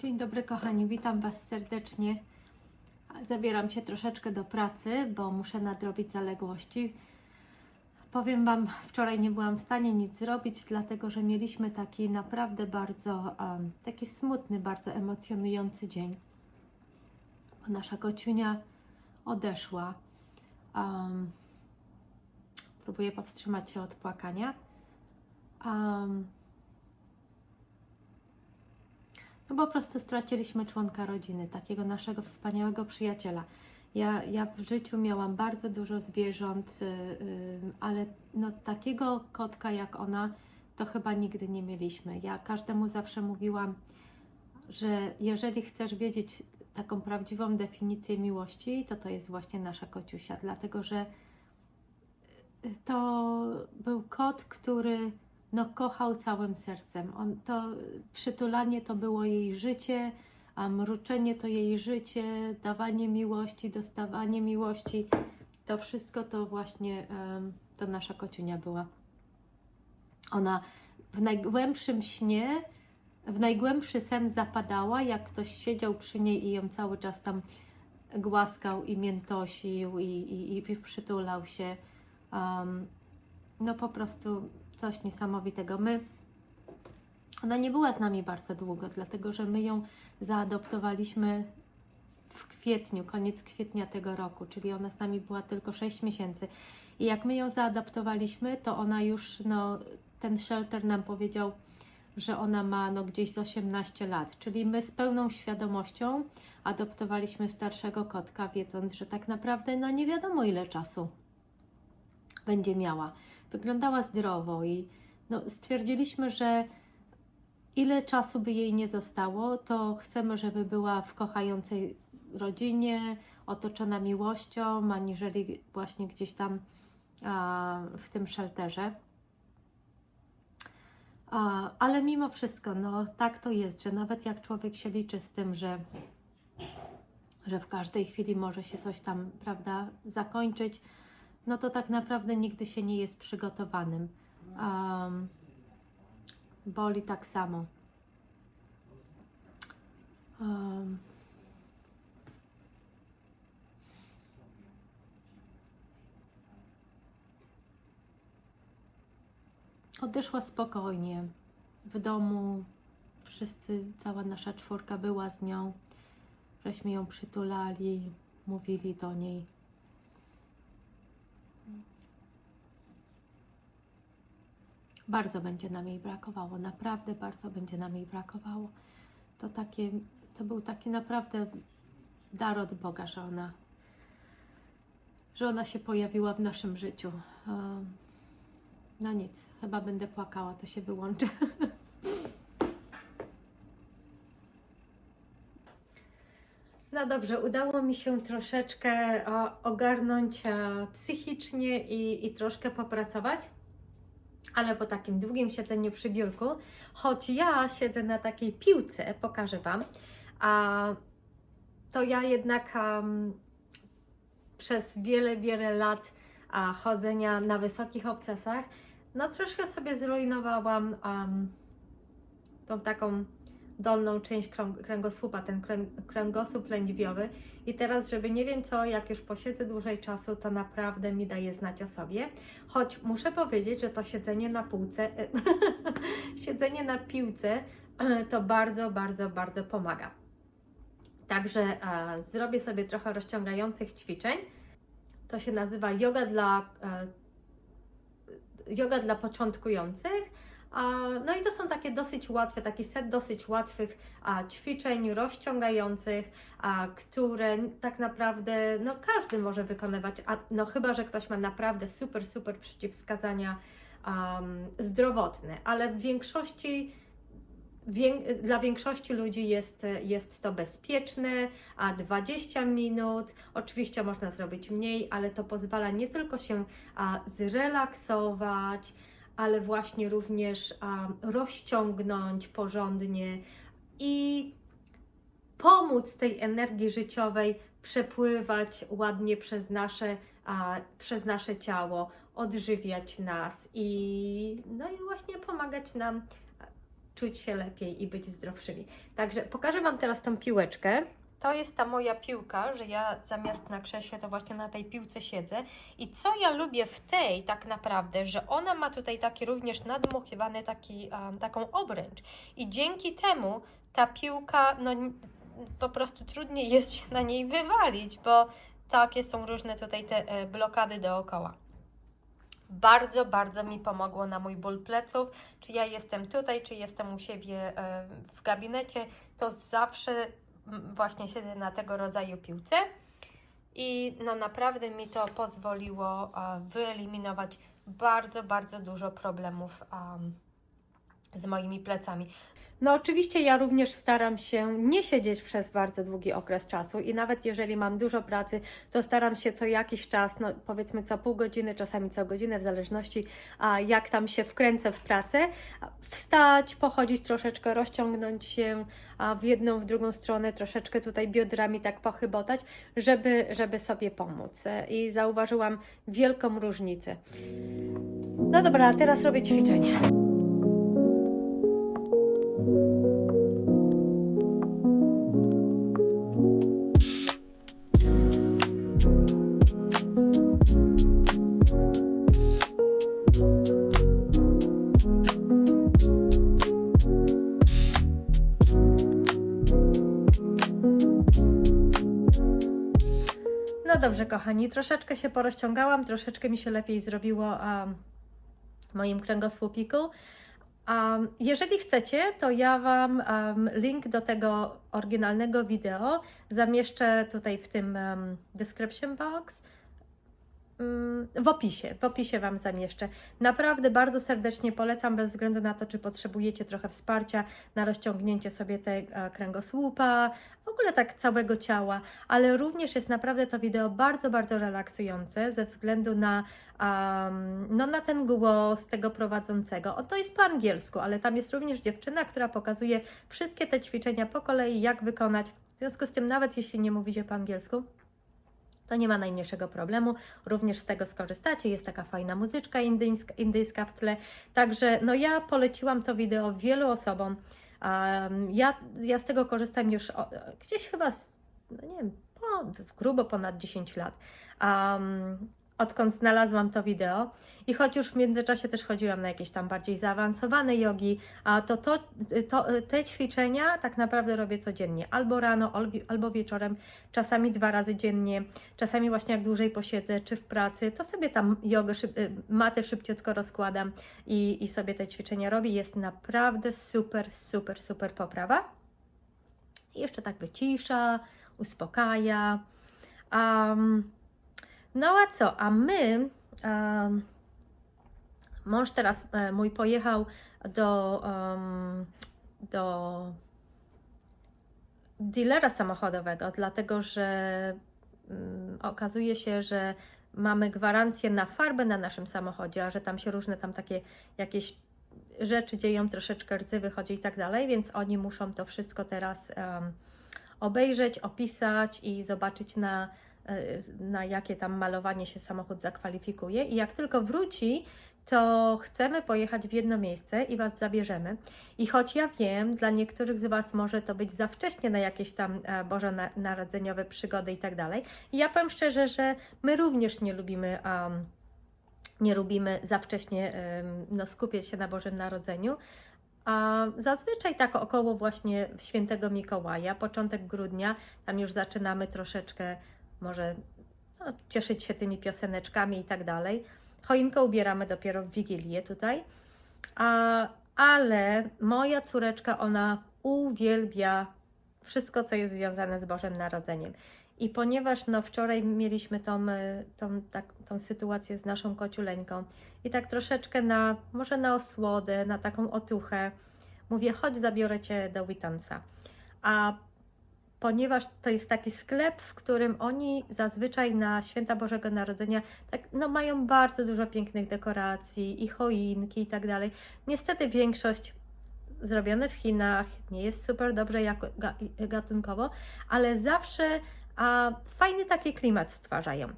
Dzień dobry kochani, witam Was serdecznie. Zabieram się troszeczkę do pracy, bo muszę nadrobić zaległości. Powiem Wam, wczoraj nie byłam w stanie nic zrobić, dlatego że mieliśmy taki naprawdę bardzo, um, taki smutny, bardzo emocjonujący dzień. Bo nasza kociunia odeszła. Um, próbuję powstrzymać się od płakania. Um, no po prostu straciliśmy członka rodziny, takiego naszego wspaniałego przyjaciela. Ja, ja w życiu miałam bardzo dużo zwierząt, y, y, ale no, takiego kotka jak ona to chyba nigdy nie mieliśmy. Ja każdemu zawsze mówiłam, że jeżeli chcesz wiedzieć taką prawdziwą definicję miłości, to to jest właśnie nasza kociusia, dlatego że to był kot, który no, kochał całym sercem. On, to przytulanie to było jej życie, a mruczenie to jej życie, dawanie miłości, dostawanie miłości. To wszystko to właśnie em, to nasza kociunia była. Ona w najgłębszym śnie, w najgłębszy sen zapadała, jak ktoś siedział przy niej i ją cały czas tam głaskał i miętosił i, i, i przytulał się. Um, no po prostu coś niesamowitego. My, ona nie była z nami bardzo długo, dlatego że my ją zaadoptowaliśmy w kwietniu, koniec kwietnia tego roku, czyli ona z nami była tylko 6 miesięcy. I jak my ją zaadoptowaliśmy, to ona już, no, ten shelter nam powiedział, że ona ma no, gdzieś z 18 lat, czyli my z pełną świadomością adoptowaliśmy starszego kotka, wiedząc, że tak naprawdę no, nie wiadomo ile czasu będzie miała. Wyglądała zdrowo i no, stwierdziliśmy, że ile czasu by jej nie zostało, to chcemy, żeby była w kochającej rodzinie, otoczona miłością, aniżeli właśnie gdzieś tam a, w tym shelterze. A, ale mimo wszystko, no tak to jest, że nawet jak człowiek się liczy z tym, że, że w każdej chwili może się coś tam, prawda, zakończyć, no to tak naprawdę nigdy się nie jest przygotowanym. Um, boli tak samo. Um, odeszła spokojnie. W domu wszyscy, cała nasza czwórka była z nią. Żeśmy ją przytulali, mówili do niej. Bardzo będzie nam jej brakowało, naprawdę bardzo będzie nam jej brakowało. To, takie, to był taki naprawdę dar od Boga, że ona, że ona się pojawiła w naszym życiu. Um, No nic, chyba będę płakała, to się wyłączy. No dobrze, udało mi się troszeczkę ogarnąć e, psychicznie i, i troszkę popracować, ale po takim długim siedzeniu przy biurku, choć ja siedzę na takiej piłce, pokażę Wam, a to ja jednak um, przez wiele, wiele lat a, chodzenia na wysokich obcasach, no troszkę sobie zrujnowałam um, tą taką dolną część kręgosłupa, ten kręg- kręgosłup lędźwiowy. I teraz, żeby nie wiem co, jak już posiedzę dłużej czasu, to naprawdę mi daje znać o sobie. Choć muszę powiedzieć, że to siedzenie na półce, siedzenie na piłce to bardzo, bardzo, bardzo pomaga. Także e, zrobię sobie trochę rozciągających ćwiczeń. To się nazywa yoga dla, e, yoga dla początkujących. No i to są takie dosyć łatwe, taki set dosyć łatwych ćwiczeń rozciągających, które tak naprawdę no, każdy może wykonywać, a, no chyba, że ktoś ma naprawdę super, super przeciwwskazania um, zdrowotne, ale w większości Wię- dla większości ludzi jest, jest to bezpieczne, a 20 minut, oczywiście można zrobić mniej, ale to pozwala nie tylko się zrelaksować, ale właśnie również a, rozciągnąć porządnie i pomóc tej energii życiowej przepływać ładnie przez nasze, a, przez nasze ciało, odżywiać nas i, no i właśnie pomagać nam czuć się lepiej i być zdrowszymi. Także pokażę Wam teraz tą piłeczkę. To jest ta moja piłka, że ja zamiast na krześle to właśnie na tej piłce siedzę. I co ja lubię w tej tak naprawdę, że ona ma tutaj taki również nadmuchiwany taki, um, taką obręcz. I dzięki temu ta piłka, no po prostu trudniej jest się na niej wywalić, bo takie są różne tutaj te e, blokady dookoła. Bardzo, bardzo mi pomogło na mój ból pleców. Czy ja jestem tutaj, czy jestem u siebie e, w gabinecie, to zawsze właśnie siedzę na tego rodzaju piłce. I no naprawdę mi to pozwoliło wyeliminować bardzo, bardzo dużo problemów em, z moimi plecami. No oczywiście ja również staram się nie siedzieć przez bardzo długi okres czasu i nawet jeżeli mam dużo pracy, to staram się co jakiś czas, no powiedzmy co pół godziny, czasami co godzinę, w zależności a jak tam się wkręcę w pracę, wstać, pochodzić troszeczkę, rozciągnąć się a w jedną, w drugą stronę, troszeczkę tutaj biodrami tak pochybotać, żeby, żeby sobie pomóc. I zauważyłam wielką różnicę. No dobra, teraz robię ćwiczenie. No dobrze, kochani, troszeczkę się porozciągałam, troszeczkę mi się lepiej zrobiło um, moim kręgosłupiku. Um, jeżeli chcecie, to ja Wam um, link do tego oryginalnego wideo zamieszczę tutaj w tym um, description box. W opisie, w opisie Wam zamieszczę. Naprawdę bardzo serdecznie polecam, bez względu na to, czy potrzebujecie trochę wsparcia na rozciągnięcie sobie tego kręgosłupa, w ogóle tak całego ciała, ale również jest naprawdę to wideo bardzo, bardzo relaksujące ze względu na, um, no, na ten głos tego prowadzącego. O, to jest po angielsku, ale tam jest również dziewczyna, która pokazuje wszystkie te ćwiczenia po kolei, jak wykonać. W związku z tym, nawet jeśli nie mówicie po angielsku, to nie ma najmniejszego problemu. Również z tego skorzystacie. Jest taka fajna muzyczka indyjska, indyjska w tle. Także no ja poleciłam to wideo wielu osobom. Um, ja, ja z tego korzystam już o, gdzieś chyba, z, no nie wiem, po, grubo ponad 10 lat. Um, odkąd znalazłam to wideo i choć już w międzyczasie też chodziłam na jakieś tam bardziej zaawansowane jogi, a to, to, to te ćwiczenia tak naprawdę robię codziennie, albo rano, albo- wieczorem, czasami dwa razy dziennie, czasami właśnie jak dłużej posiedzę, czy w pracy, to sobie tam jogę, szyb, y, matę szybciutko rozkładam i, i sobie te ćwiczenia robię. Jest naprawdę super, super, super poprawa. I jeszcze tak wycisza, uspokaja. Um, no a co? A my, em, mąż teraz e, mój pojechał do, em, do dealera samochodowego, dlatego że mm, okazuje się, że mamy gwarancję na farbę na naszym samochodzie, a że tam się różne tam takie jakieś rzeczy dzieją, troszeczkę rdzy wychodzi i tak dalej, więc oni muszą to wszystko teraz em, obejrzeć, opisać i zobaczyć na, na jakie tam malowanie się samochód zakwalifikuje. I jak tylko wróci, to chcemy pojechać w jedno miejsce i Was zabierzemy. I choć ja wiem, dla niektórych z Was może to być za wcześnie na jakieś tam e, bożonarodzeniowe przygody i tak dalej. Ja powiem szczerze, że my również nie lubimy. Um, nie lubimy za wcześnie no, skupiać się na Bożym Narodzeniu. A zazwyczaj tak około właśnie świętego Mikołaja, początek grudnia, tam już zaczynamy troszeczkę może no, cieszyć się tymi pioseneczkami i tak dalej. Choinkę ubieramy dopiero w Wigilię tutaj. A, ale moja córeczka, ona uwielbia wszystko, co jest związane z Bożym Narodzeniem. I ponieważ no, wczoraj mieliśmy tą, e, tą, tak, tą sytuację z naszą kociuleńką i tak troszeczkę na, może na osłodę, na taką otuchę, mówię, chodź zabiorę Cię do Witansa. A ponieważ to jest taki sklep, w którym oni zazwyczaj na święta Bożego Narodzenia tak, no, mają bardzo dużo pięknych dekoracji i choinki i tak dalej. Niestety większość zrobione w Chinach nie jest super dobre jako, ga, gatunkowo, ale zawsze a, fajny taki klimat stwarzają.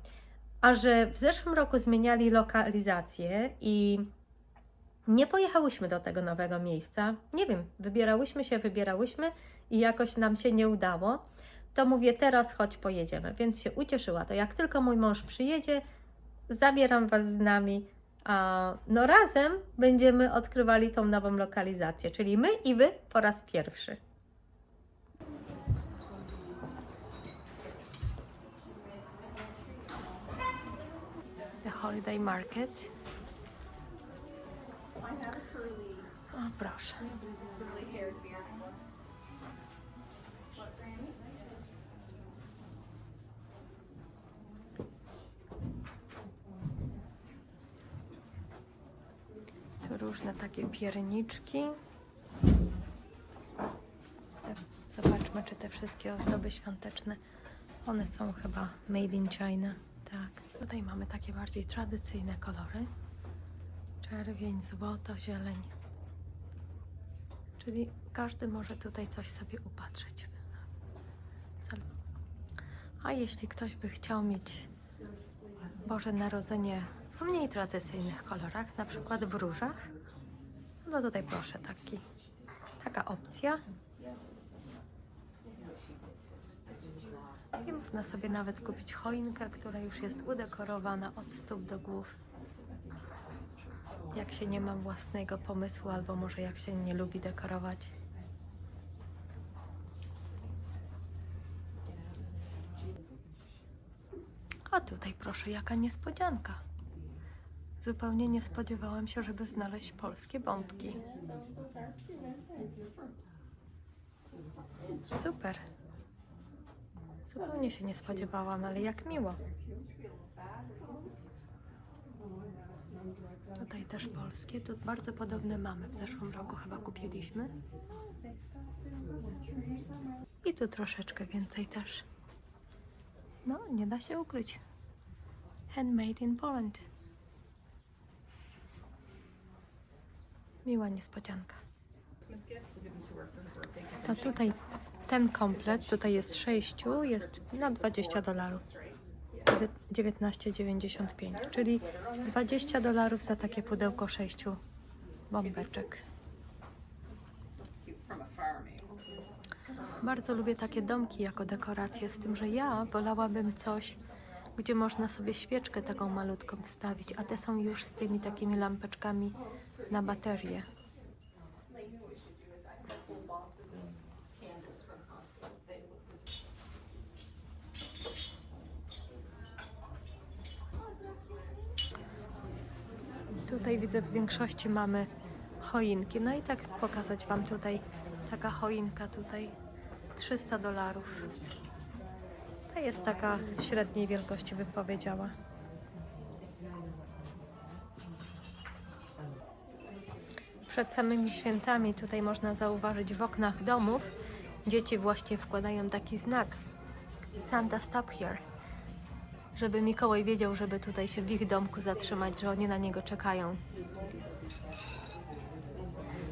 A że w zeszłym roku zmieniali lokalizację i nie pojechałyśmy do tego nowego miejsca. Nie wiem, wybierałyśmy się, wybierałyśmy i jakoś nam się nie udało. To mówię, teraz chodź, pojedziemy. Więc się ucieszyła. To jak tylko mój mąż przyjedzie, zabieram Was z nami. A no razem będziemy odkrywali tą nową lokalizację, czyli my i Wy po raz pierwszy. The Holiday Market. O, proszę. Tu różne takie pierniczki. Zobaczmy, czy te wszystkie ozdoby świąteczne, one są chyba made in China. Tak. Tutaj mamy takie bardziej tradycyjne kolory. Czerwień, złoto, zieleń. Czyli każdy może tutaj coś sobie upatrzeć. A jeśli ktoś by chciał mieć Boże Narodzenie w mniej tradycyjnych kolorach, na przykład w różach, no tutaj proszę, taki, taka opcja. I można sobie nawet kupić choinkę, która już jest udekorowana od stóp do głów. Jak się nie ma własnego pomysłu, albo może jak się nie lubi dekorować. A tutaj proszę, jaka niespodzianka. Zupełnie nie spodziewałam się, żeby znaleźć polskie bombki. Super. Zupełnie się nie spodziewałam, ale jak miło. Tutaj też polskie. Tu bardzo podobne mamy. W zeszłym roku chyba kupiliśmy. I tu troszeczkę więcej też. No, nie da się ukryć. Handmade in Poland. Miła niespodzianka. To tutaj ten komplet, tutaj jest sześciu, jest na 20 dolarów. 19,95, czyli 20 dolarów za takie pudełko sześciu bombeczek. Bardzo lubię takie domki jako dekoracje, z tym, że ja wolałabym coś, gdzie można sobie świeczkę taką malutką wstawić, a te są już z tymi takimi lampeczkami na baterię. Tutaj widzę w większości mamy choinki. No i tak pokazać Wam tutaj taka choinka tutaj 300 dolarów. To jest taka średniej wielkości bym powiedziała. Przed samymi świętami tutaj można zauważyć w oknach domów dzieci właśnie wkładają taki znak Santa stop here żeby Mikołaj wiedział, żeby tutaj się w ich domku zatrzymać, że oni na niego czekają.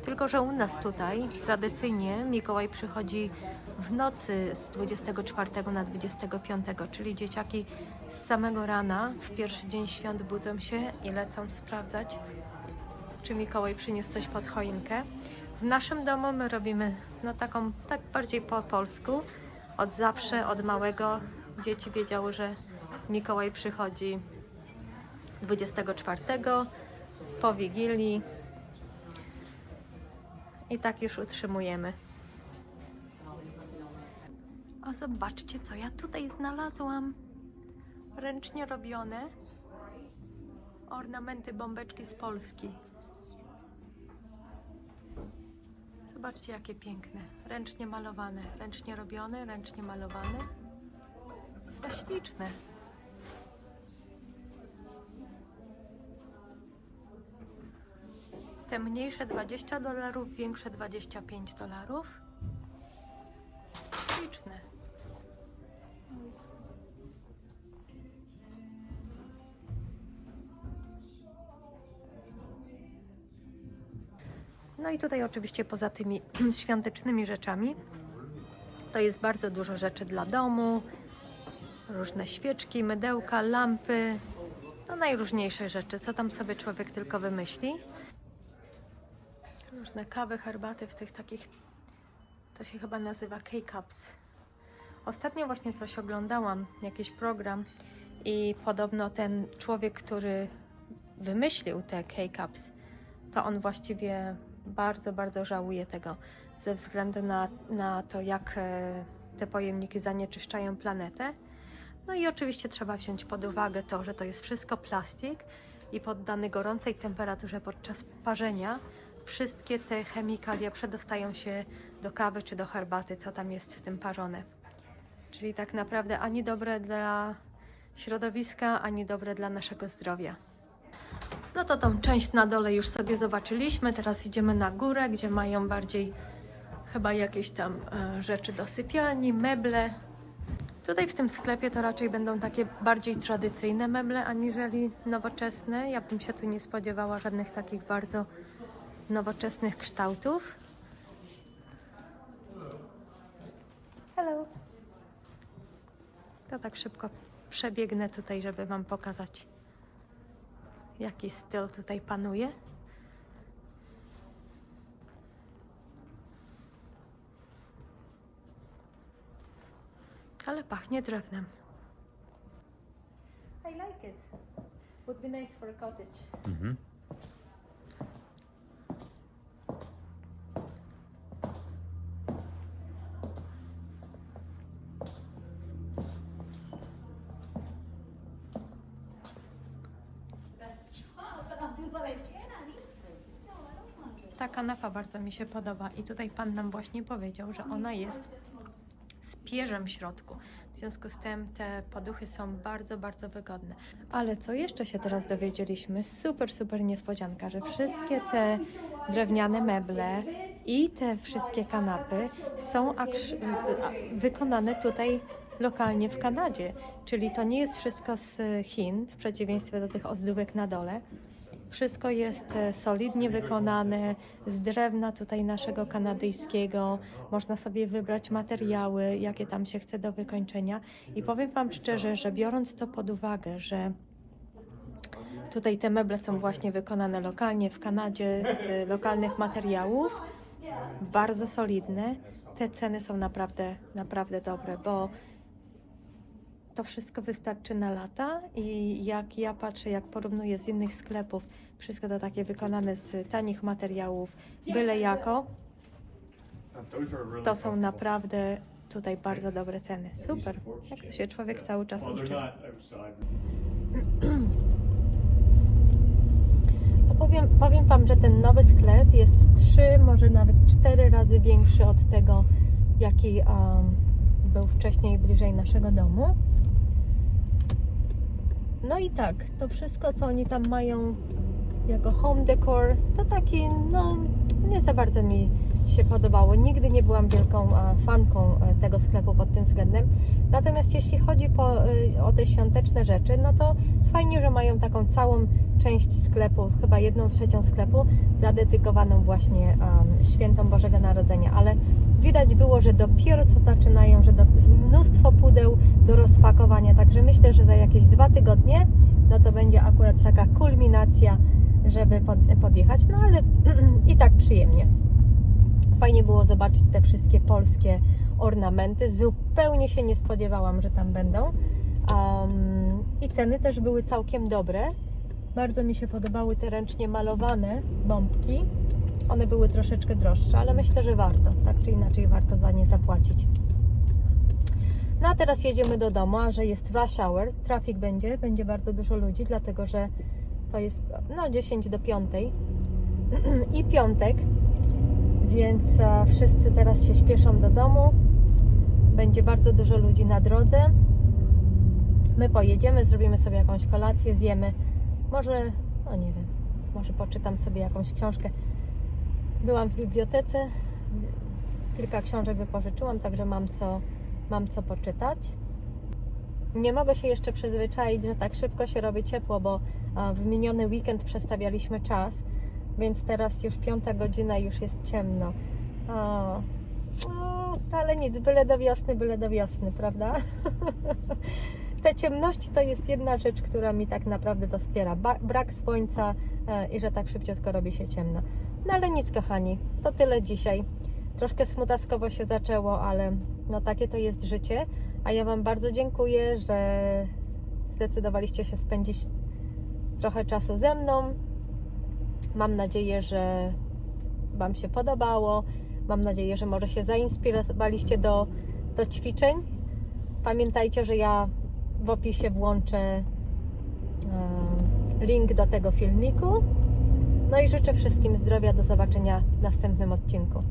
Tylko, że u nas tutaj tradycyjnie Mikołaj przychodzi w nocy z 24 na 25, czyli dzieciaki z samego rana w pierwszy dzień świąt budzą się i lecą sprawdzać, czy Mikołaj przyniósł coś pod choinkę. W naszym domu my robimy no taką, tak bardziej po polsku. Od zawsze, od małego dzieci wiedziały, że Mikołaj przychodzi 24 po Wigilii i tak już utrzymujemy. A zobaczcie, co ja tutaj znalazłam. Ręcznie robione ornamenty, bombeczki z Polski. Zobaczcie, jakie piękne. Ręcznie malowane, ręcznie robione, ręcznie malowane. To śliczne. Te mniejsze 20 dolarów, większe 25 dolarów. Śliczne. No i tutaj oczywiście poza tymi świątecznymi rzeczami to jest bardzo dużo rzeczy dla domu, różne świeczki, mydełka, lampy, no najróżniejsze rzeczy, co tam sobie człowiek tylko wymyśli. Różne kawy, herbaty w tych takich, to się chyba nazywa K-Cups. Ostatnio właśnie coś oglądałam, jakiś program i podobno ten człowiek, który wymyślił te K-Cups, to on właściwie bardzo, bardzo żałuje tego ze względu na, na to, jak e, te pojemniki zanieczyszczają planetę. No i oczywiście trzeba wziąć pod uwagę to, że to jest wszystko plastik i poddany gorącej temperaturze podczas parzenia wszystkie te chemikalia przedostają się do kawy czy do herbaty, co tam jest w tym parzone. Czyli tak naprawdę ani dobre dla środowiska, ani dobre dla naszego zdrowia. No to tą część na dole już sobie zobaczyliśmy. Teraz idziemy na górę, gdzie mają bardziej chyba jakieś tam e, rzeczy do sypialni, meble. Tutaj w tym sklepie to raczej będą takie bardziej tradycyjne meble, aniżeli nowoczesne. Ja bym się tu nie spodziewała żadnych takich bardzo nowoczesnych kształtów. Hello. To tak szybko przebiegnę tutaj, żeby Wam pokazać, jaki styl tutaj panuje. Ale pachnie drewnem. I like it. Would be nice for a cottage. Mhm. Ta kanafa bardzo mi się podoba i tutaj pan nam właśnie powiedział, że ona jest z pierzem w środku. W związku z tym te poduchy są bardzo, bardzo wygodne. Ale co jeszcze się teraz dowiedzieliśmy? Super, super niespodzianka, że wszystkie te drewniane meble i te wszystkie kanapy są wykonane tutaj lokalnie w Kanadzie. Czyli to nie jest wszystko z Chin, w przeciwieństwie do tych ozdóbek na dole. Wszystko jest e, solidnie wykonane z drewna tutaj naszego kanadyjskiego. Można sobie wybrać materiały, jakie tam się chce do wykończenia. I powiem Wam szczerze, że biorąc to pod uwagę, że tutaj te meble są właśnie wykonane lokalnie w Kanadzie z lokalnych materiałów, bardzo solidne, te ceny są naprawdę, naprawdę dobre, bo to wszystko wystarczy na lata i jak ja patrzę, jak porównuję z innych sklepów, wszystko to takie wykonane z tanich materiałów, byle jako, to są naprawdę tutaj bardzo dobre ceny. Super, jak to się człowiek cały czas uczy. powiem, powiem Wam, że ten nowy sklep jest trzy, może nawet cztery razy większy od tego, jaki um, był wcześniej bliżej naszego domu. No i tak, to wszystko, co oni tam mają jako home decor, to taki, no, nie za bardzo mi się podobało. Nigdy nie byłam wielką e, fanką e, tego sklepu pod tym względem. Natomiast jeśli chodzi po, y, o te świąteczne rzeczy, no to fajnie, że mają taką całą część sklepu, chyba jedną trzecią sklepu, zadedykowaną właśnie um, świętom Bożego Narodzenia. Ale widać było, że dopiero co zaczynają, że do, mnóstwo pudeł do rozpakowania. Także myślę, że za jakieś dwa tygodnie, no to będzie akurat taka kulminacja, żeby pod, podjechać. No ale i tak przyjemnie. Fajnie było zobaczyć te wszystkie polskie ornamenty. Zupełnie się nie spodziewałam, że tam będą. Um, I ceny też były całkiem dobre. Bardzo mi się podobały te ręcznie malowane bombki. One były troszeczkę droższe, ale myślę, że warto. Tak czy inaczej warto za nie zapłacić. No a teraz jedziemy do domu, a że jest rush hour, trafik będzie, będzie bardzo dużo ludzi, dlatego że to jest no 10 do 5 i piątek, więc e, wszyscy teraz się śpieszą do domu. Będzie bardzo dużo ludzi na drodze. My pojedziemy, zrobimy sobie jakąś kolację, zjemy. Może, no nie wiem, może poczytam sobie jakąś książkę. Byłam w bibliotece, kilka książek wypożyczyłam, także mam co, mam co poczytać. Nie mogę się jeszcze przyzwyczaić, że tak szybko się robi ciepło, bo w miniony weekend przestawialiśmy czas, więc teraz już piąta godzina, już jest ciemno. O, o, ale nic, byle do wiosny, byle do wiosny, prawda? Te ciemności to jest jedna rzecz, która mi tak naprawdę dospiera. Brak słońca e, i że tak szybciutko robi się ciemno. No ale nic, kochani, to tyle dzisiaj. Troszkę smutaskowo się zaczęło, ale no takie to jest życie. A ja Wam bardzo dziękuję, że zdecydowaliście się spędzić trochę czasu ze mną. Mam nadzieję, że Wam się podobało. Mam nadzieję, że może się zainspirowaliście do, do ćwiczeń. Pamiętajcie, że ja w opisie włączę e, link do tego filmiku. No i życzę wszystkim zdrowia. Do zobaczenia w następnym odcinku.